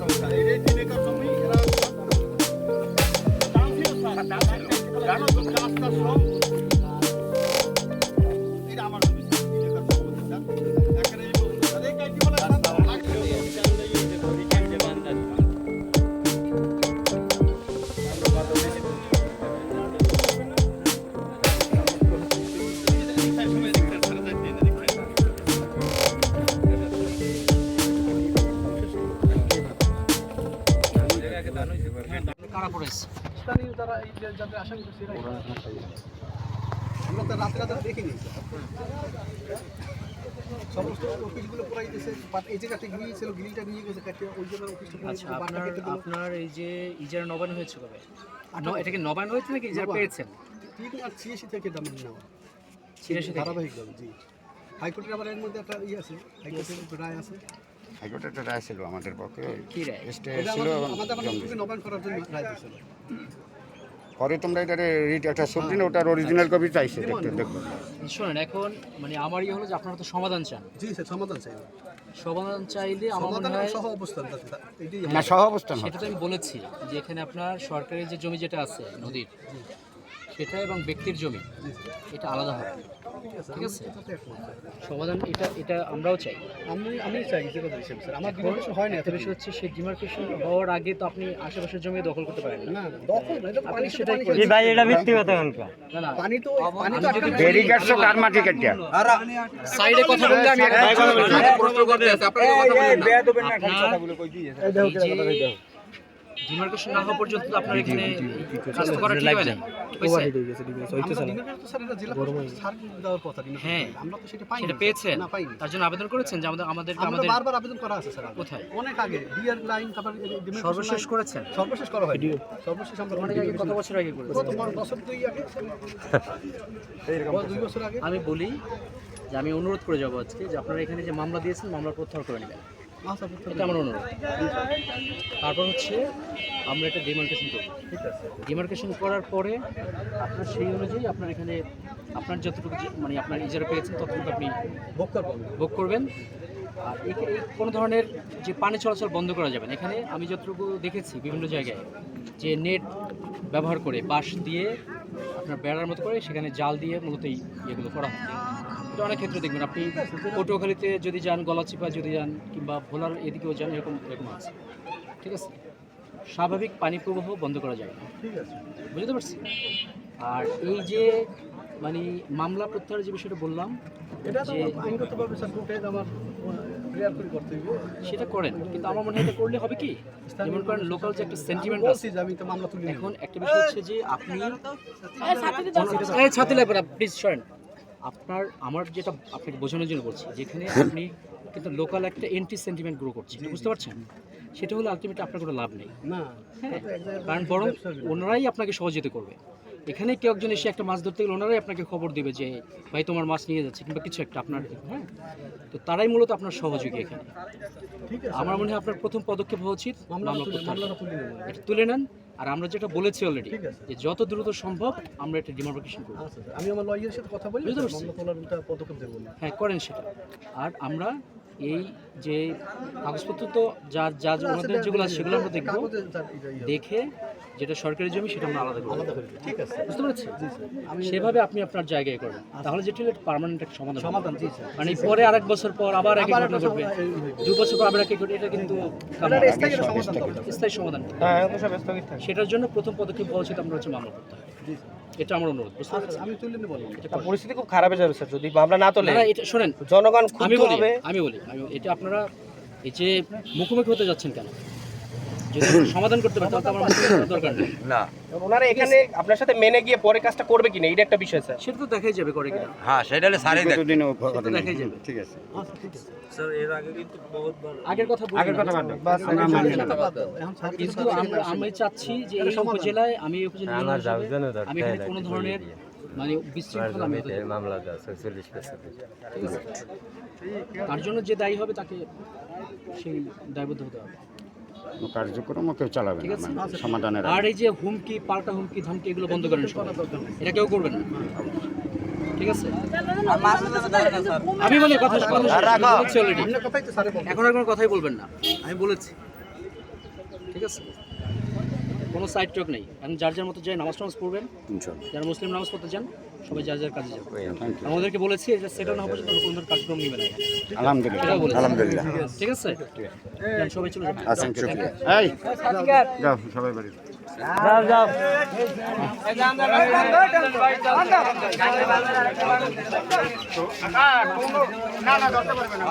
Thank you. কারা যারা এই যাদের আসামি করছে এরাই। আমরা তো রাতে রাতে দেখে নিয়েছি। সমস্ত অফিসগুলো পুরাই দিয়েছে। বাট এই জায়গাতে গিয়েছিল গ্রিলটা নিয়ে গেছে ওই জন্য অফিসটা আচ্ছা আপনার আপনার এই যে ইজারা নবায়ন হয়েছে কবে? ন- এটা কি নবায়ন হয়েছে নাকি? ইজারা। পেয়েছেন? তিন আর ছিয়াশি থেকে দাম নেওয়া। ছিয়াশি থেকে? জি। হাইকোর্টের আবার এর মধ্যে একটা ইয়ে আছে হাইকোর্টের রায় আছে। হাইকোর্টে একটা রায় ছিল আমাদের পক্ষে। স্টে ছিল দিয়েছিল। পরে তোমরা এটারে রিট একটা না ওটার অরিজিনাল কপি চাইছে দেখতে দেখো শোনেন এখন মানে আমার ইয়ে হলো যে আপনারা তো সমাধান চান। জি স্যার সমাধান চাই। সমাধান চাইলে আমার সমাধান সহ অবস্থান না সহ অবস্থান সেটা তো আমি বলেছি যে এখানে আপনার সরকারি যে জমি যেটা আছে নদীর সেটা এবং ব্যক্তির জমি এটা আলাদা হবে। ঠিক আছে। সমাধান এটা এটা আমরাও চাই আমি আমি চাই যে কথা হিসেবে স্যার আমার কিছু হয় না এত বেশি হচ্ছে সেই ডিমার্কেশন হওয়ার আগে তো আপনি আশেপাশের জমি দখল করতে পারেন না না দখল না এটা পানি সেটাই করেছেন। ভাই এটা কথা না না পানি তো পানি তো আটকানো- বেরি কাটছো কার মাটি কাটিয়া সাইডে কথা বললে আমি একটা প্রশ্ন করতে আছি আপনারা কথা বলেন না আপনার এই যে ডিমার্কেশন না হওয়া পর্যন্ত তো আপনার এখানে কাজ তো করা ঠিক হয় না হ্যাঁ। সেটা পেয়েছেন। তার জন্য আবেদন করেছেন যে আমাদের আমাদের আমাদের বারবার আবেদন করা আছে স্যার কোথায়? অনেক আগে ডিআর লাইন তারপর সর্বশেষ করেছেন? সর্বশেষ করা হয় সর্বশেষ আমরা অনেক আগে কত বছর আগে করেছেন? কত বছর দুই আগে দুই বছর। আগে। আমি বলি যে আমি অনুরোধ করে যাব আজকে যে আপনারা এখানে যে মামলা দিয়েছেন মামলা প্রত্যাহার করে নেবেন। এটা আমার অনুরোধ। তারপর হচ্ছে আমরা একটা ডিমার্কেশন করব। ঠিক আছে? ডিমার্কেশন করার পরে আপনার সেই অনুযায়ী আপনার এখানে আপনার যতটুকু মানে আপনার ইজারা পেয়েছেন ততটুকু আপনি ভোগ করব ভোগ করবেন। আর কোনো ধরনের যে পানি চলাচল বন্ধ করা যাবে না। এখানে আমি যতটুকু দেখেছি বিভিন্ন জায়গায় যে নেট ব্যবহার করে বাঁশ দিয়ে আপনার বেড়ার মতো করে সেখানে জাল দিয়ে মূলত ইয়েগুলো করা হয়। এটা অনেক ক্ষেত্রে দেখবেন। আপনি পটুয়াখালীতে যদি যান গলাচিপা যদি যান কিংবা ভোলার এদিকেও যান এরকম এরকম আছে। ঠিক আছে? স্বাভাবিক পানি প্রবাহ বন্ধ করা যাবে না। ঠিক আছে। বুঝতে পারছি? আর এই যে মানে মামলা প্রত্যাহারের যে বিষয়টা বললাম সেটা করেন কিন্তু আমার মনে হয় এটা করলে হবে কি? যেমন করেন লোকাল যে একটা সেন্টিমেন্ট আমি আছে। যে আমি তো মামলা তুলি এখন একটা বিষয় হচ্ছে যে আপনি এই ছাতি লাগবে না প্লিজ সরেন। আপনার আমার যেটা আপনাকে বোঝানোর জন্য বলছি যেখানে আপনি কিন্তু লোকাল একটা এন্টি সেন্টিমেন্ট গ্রো করছে বুঝতে পারছেন? সেটা হলে আলটিমেটলি আপনার কোনো লাভ নেই। না হ্যাঁ কারণ বরং অন্যরাই ওনারাই আপনাকে সহযোগিতা করবে। এখানে কেউ একজন এসে একটা মাছ ধরতে গেলে ওনারাই আপনাকে খবর দেবে যে ভাই তোমার মাছ নিয়ে যাচ্ছে কিংবা কিছু একটা আপনার হ্যাঁ? তো তারাই মূলত আপনার সহযোগী এখানে। আমার মনে হয় আপনার প্রথম পদক্ষেপ হওয়া উচিত মামলা এটা তুলে নেন আর আমরা যেটা বলেছি অলরেডি যে যত দ্রুত সম্ভব আমরা একটা ডিমার্কেশন করব। আচ্ছা আমি আমার লয়ারের সাথে কথা বলি বুঝতে পারছি। হ্যাঁ করেন সেটা। আর আমরা এই যে কাগজপত্র তো যা যা ওনাদের যেগুলো আছে সেগুলো আমরা দেখব। দেখে যেটা সরকারি জমি সেটা আমরা আলাদা করব আলাদা করে ঠিক আছে। বুঝতে পেরেছি জি স্যার। আমি সেভাবে আপনি আপনার জায়গায় করবেন। তাহলে যেটা হলো পার্মানেন্ট একটা সমাধান সমাধান জি স্যার। মানে পরে আরেক বছর পর আবার আবার ঘটনা এই- দু বছর পর আবার একই ঘটবে এটা কিন্তু স্থায়ী সমাধান। স্থায়ী সমাধান। হ্যাঁ তো সব স্থগিত থাকে। সেটার জন্য প্রথম পদক্ষেপ হওয়া উচিত আমরা হচ্ছে মামলা করতে হবে। জি স্যার। এটা আমার অনুরোধ বুঝতে আচ্ছা, পারছেন? আমি তুলে নেব এটা পরিস্থিতি খুব খারাপ হয়ে যাবে স্যার যদি মামলা না তোলে এটা শুনেন জনগণ আমি বলি আমি বলি আমি এটা আপনারা এই যে মুখোমুখি হতে যাচ্ছেন কেন? সমাধান করতে তাহলে আমার দরকার নেই। না। ওনারা এখানে আপনার সাথে মেনে গিয়ে পরে কাজটা করবে কিনা এটা একটা বিষয় স্যার। সেটা তো দেখাই যাবে করে কিনা। হ্যাঁ সেটা হলে সারাই দেখাই যাবে। ঠিক আছে। আচ্ছা, ঠিক আছে। আগের কথা বলি আগের কথা বাস, আগের মানে কথা বাদ। এখন কিন্তু আমরা আমি চাচ্ছি যে এই উপজেলায় আমি উপজেলা আমি এখানে কোনো ধরনের মানে বিশৃঙ্খলা। মামলা তার জন্য যে দায়ী হবে তাকে সেই দায়বদ্ধ হতে হবে। কার্যক্রম কেউ চালাবে ঠিক না আছে। মানে সমাধানের আর এই যে হুমকি পাল্টা হুমকি ধমকি এগুলো বন্ধ করেন সবাই। এটা কেউ করবেন না। ঠিক আছে? আমি বলি কথা বলেছি বলব। এখন আর কোনো কথাই বলবেন না। আমি বলেছি। ঠিক আছে? কোনো সাইড টক নেই। এখন যার যার মতো যায় নামাজ টামাজ পড়বেন যারা মুসলিম নামাজ পড়তে যান সবাই যার যার কাজে ইউ আমাদেরকে বলেছি যে সেটেল না হবে কোনো ধরনের কার্যক্রম নেবে না। আলহামদুলিল্লাহ আলহামদুলিল্লাহ। ঠিক আছে। সবাই চলে যান। আচ্ছা শুক্রিয়া। এই। যাও সবাই বাড়ি। যাও যাও। না না ধরতে পারবে না।